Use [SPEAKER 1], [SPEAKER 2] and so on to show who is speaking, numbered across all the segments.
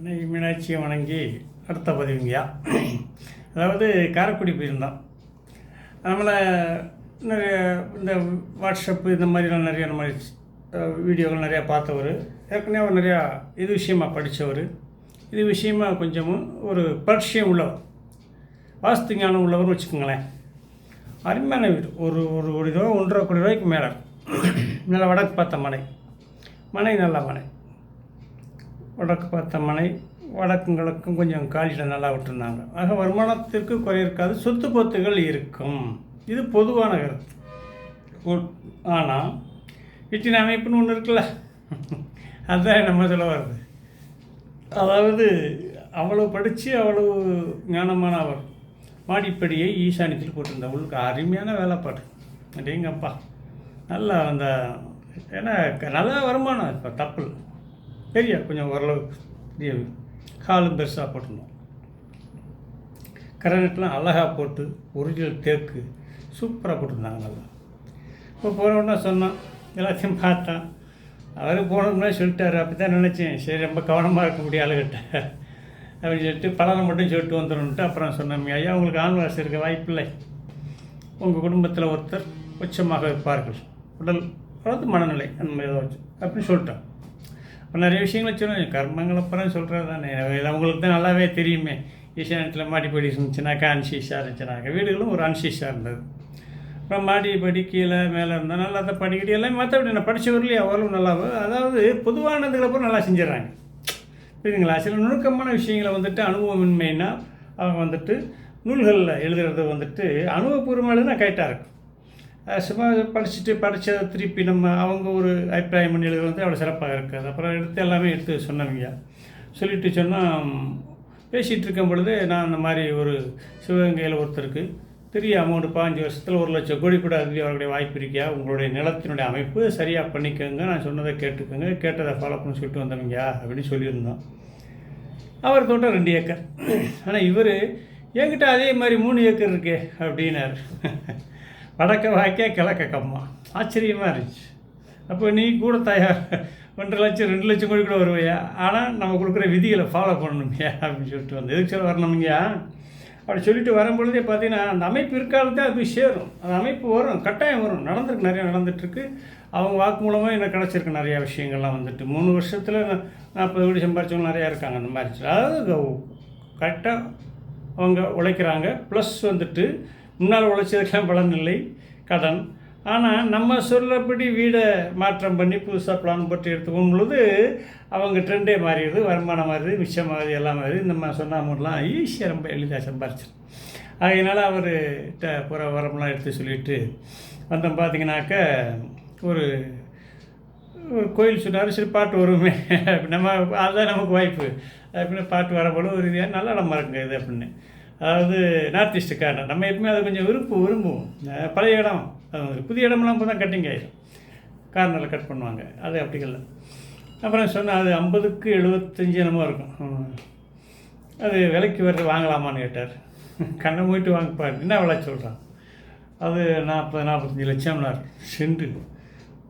[SPEAKER 1] அன்னை மீனாட்சியை வணங்கி அடுத்த பதிவுங்கய்யா அதாவது காரைக்குடி போயிருந்தோம். நம்மளை நிறைய இந்த வாட்ஸ்அப்பு இந்த மாதிரிலாம் நிறைய இந்த மாதிரி வீடியோகள் நிறையா பார்த்தவர் ஏற்கனவே அவர் நிறையா இது விஷயமா படித்தவர் இது விஷயமா கொஞ்சமும் ஒரு பரிச்சயம் உள்ளவர் வாஸ்து ஞானம் உள்ளவர் வச்சுக்கோங்களேன். அருமையான வீடு. ஒரு ஒரு ஒரு ரூபா ஒன்றரை கோடி ரூபாய்க்கு மேலே நல்லா வடக்கு பார்த்த மனை. மனை நல்ல மனை. வடக்கு பார்த்த மனை வடக்கும் கிழக்கும் கொஞ்சம் காலியில் நல்லா விட்டுருந்தாங்க. ஆக வருமானத்திற்கு குறை இருக்காது சொத்து பொத்துகள் இருக்கும். இது பொதுவான கருத்து. ஆனால் வீட்டின் அமைப்புன்னு ஒன்று இருக்குல்ல? அதுதான் நம்ம சொல்ல வருது அதாவது அவ்வளோ படித்து அவ்வளோ ஞானமான அவர் மாடிப்படியை ஈசானியத்தில் போட்டிருந்தா உள்ளுக்கு அருமையான வேலைப்பாடு. அப்படிங்கப்பா நல்லா அந்த ஏன்னா க- நல்ல வருமானம் இப்போ தப்பு இல்லை. பெரிய கொஞ்சம் ஓரளவுக்கு பெரிய காலும் பெருசாக போட்டணும் கரனட்லாம் அழகாக போட்டு ஒரிஜினல் தேக்கு சூப்பராக போட்டிருந்தாங்க நல்லா. இப்போ போனோன்னா சொன்னான் எல்லாத்தையும் பார்த்தான். அவர் போனோம்னா சொல்லிட்டாரு அப்படி தான் நினச்சேன். சரி ரொம்ப கவனமாக இருக்க முடிய ஆளுகிட்ட. அப்படின்னு சொல்லிட்டு பலனை மட்டும் சொல்லிட்டு வந்துடணுன்ட்டு அப்புறம் சொன்னோம் ஐயா உங்களுக்கு ஆண் இருக்க வாய்ப்பில்லை. உங்கள் குடும்பத்தில் ஒருத்தர் உச்சமாக இருப்பார்கள். உடல் அதாவது மனநிலை அந்த மாதிரி ஏதாச்சும் அப்படின்னு சொல்லிட்டோம் இப்போ நிறைய விஷயங்களை சொல்லுவேன். கர்மங்கள் அப்புறம் சொல்கிறது தானே அவங்களுக்கு தான் நல்லாவே தெரியுமே. ஈசானத்தில் மாடிப்படி இருந்துச்சுனாக்கா அன்சீஷாக இருந்துச்சுனாக்கா. வீடுகளும் ஒரு அன்சீஷாக இருந்தது. அப்புறம் மாடிப்படி கீழே மேலே இருந்தால் நல்லா தான் படிக்கடி எல்லாம் மற்றபடி நான் படித்தவர்களையும் அவ்வளவு நல்லா அதாவது பொதுவானதுகளை அப்புறம் நல்லா செஞ்சிடறாங்க. புரியுதுங்களா? சில நுணுக்கமான விஷயங்களை வந்துட்டு அனுபவமின்மைனா அவங்க வந்துட்டு நூல்களில் எழுதுறது வந்துட்டு அனுபவபூர்வமாக எழுதுனா கரெக்டாக இருக்கும். சும்மா படிச்சுட்டு படித்ததை திருப்பி நம்ம அவங்க ஒரு அபிப்பிராயம் பண்ணி எழுதுறது வந்து அவ்வளோ சிறப்பாக இருக்காது. அப்புறம் எடுத்து எல்லாமே எடுத்து சொன்னவங்க. சொல்லிட்டு சொன்னால் பேசிகிட்டு இருக்கும் பொழுது நான் அந்த மாதிரி ஒரு சிவகங்கையில் ஒருத்தருக்கு பெரிய அமௌண்ட் பாஞ்சு வருஷத்தில் ஒரு லட்சம் கோடி கூட அருவி வரக்கூடிய வாய்ப்பு இருக்கியா? உங்களுடைய நிலத்தினுடைய அமைப்பு சரியாக பண்ணிக்கோங்க. நான் சொன்னதை கேட்டுக்கோங்க. கேட்டதை ஃபாலோ பண்ணி சொல்லிட்டு வந்தவங்க அப்படின்னு சொல்லியிருந்தோம். அவர் தோட்டம் ரெண்டு ஏக்கர். ஆனால் இவர் என்கிட்ட அதே மாதிரி மூணு ஏக்கர் இருக்கே அப்படின்னார். வடக்க வாக்கே கிழக்க கம்மா. ஆச்சரியமாக இருந்துச்சு. அப்போ நீ கூட தயார். ஒன்றரை லட்சம் ரெண்டு லட்சம் கோடி கூட வருவையா? ஆனால் நம்ம கொடுக்குற விதிகளை ஃபாலோ பண்ணணுமையா அப்படின்னு சொல்லிட்டு வந்து எதுக்கு சொல்ல வரணுங்கய்யா அப்படி சொல்லிட்டு வரும்பொழுதே பார்த்தீங்கன்னா அந்த அமைப்பு இருக்காலத்தே அது போய் சேரும். அந்த அமைப்பு வரும் கட்டாயம் வரும். நடந்திருக்கு நிறையா நடந்துட்டுருக்கு. அவங்க வாக்கு மூலமாக எனக்கு கிடச்சிருக்கு? நிறையா விஷயங்கள்லாம் வந்துட்டு. மூணு வருஷத்தில் நாற்பது கோடி சம்பாரிச்சவங்க நிறையா இருக்காங்க அந்த மாதிரி. அதாவது கரெக்டாக அவங்க உழைக்கிறாங்க. ப்ளஸ் வந்துட்டு முன்னால் உழைச்சதுக்கெல்லாம் பலன் இல்லை கடன். ஆனால் நம்ம சொல்லபடி வீடை மாற்றம் பண்ணி புதுசாக பிளான் போட்டு எடுத்துக்கும் பொழுது அவங்க ட்ரெண்டே மாறிடுது வருமானம் மாறுது மிச்சம் மாறுது எல்லாம் மாறுது இந்த மாதிரி சொன்ன அமௌண்ட்லாம் ஈஸியாக ரொம்ப எளிதாக சம்பாரிச்சிடும் அதனால் அவர் புற வரம்லாம் எடுத்து சொல்லிட்டு வந்தோம். பார்த்தீங்கன்னாக்க ஒரு ஒரு கோயில் சொன்னார் சரி பாட்டு வருமே. அப்படி நம்ம அதுதான் நமக்கு வாய்ப்பு. அப்படின்னு பாட்டு வரப்போல ஒரு நல்ல இடமா இருக்குங்க இது அப்படின்னு. அதாவது நார்த் ஈஸ்ட்டுக்காரன் நம்ம எப்பவுமே அதை கொஞ்சம் விருப்பு விரும்புவோம். பழைய இடம் புதிய இடமெல்லாம் இப்போ தான் கட்டிங் ஆகிடும் கார்னரில் கட் பண்ணுவாங்க. அது அப்படி இல்லை. அப்புறம் சொன்னேன் அது ஐம்பதுக்கு எழுபத்தஞ்சு என்னமோ இருக்கும். அது விலைக்கு வர வாங்கலாமான்னு கேட்டார். கண்ணை மூட்டு வாங்கப்பா என்ன விலை சொல்கிறான் அது நாற்பது நாற்பத்தஞ்சு லட்சம்னார். செண்டு.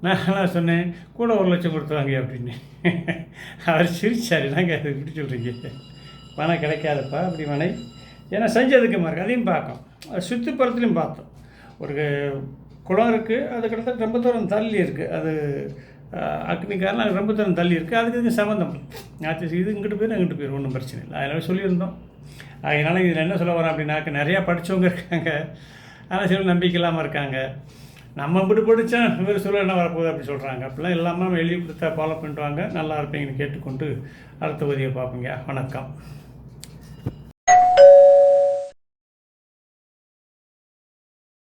[SPEAKER 1] நான் சொன்னேன் கூட ஒரு லட்சம் கொடுத்துவாங்க அப்படின்னு. அவர் சிரிச்சார். என்னங்க அது இப்படி சொல்கிறீங்க பணம் கிடைக்காதப்பா அப்படி மனை ஏன்னா செஞ்சதுக்கு மாதிரி அதையும் பார்க்கணும். அது சுற்றுப்புறத்துலையும் பார்த்தோம். ஒரு குளம் இருக்குது அது கிட்டத்தட்ட ரொம்ப தூரம் தள்ளி இருக்குது அது அஹ், அக்னிக்காரன் அது ரொம்ப தூரம் தள்ளி இருக்குது அதுக்கு இதுக்கு சம்மந்தம் ஆச்சு இது இங்கிட்டு போயிடும் இங்கிட்டு போயிடும் ஒன்றும் பிரச்சனை இல்லை. அதனால சொல்லியிருந்தோம். அதனால் இதில் என்ன சொல்ல வரேன் அப்படின்னாக்க நிறையா படித்தவங்க இருக்காங்க. ஆனால் சில நம்பிக்கை இல்லாமல் இருக்காங்க. நம்ம இப்படி படித்தா இவர் சொல்ல என்ன வரப்போகுது அப்படி சொல்கிறாங்க அப்படிலாம் இல்லாமல் நம்ம எழுதி கொடுத்தா ஃபாலோ பண்ணிட்டு வாங்க. நல்லா இருப்பீங்கன்னு கேட்டுக்கொண்டு அடுத்த உதவியை பார்ப்பீங்க வணக்கம்.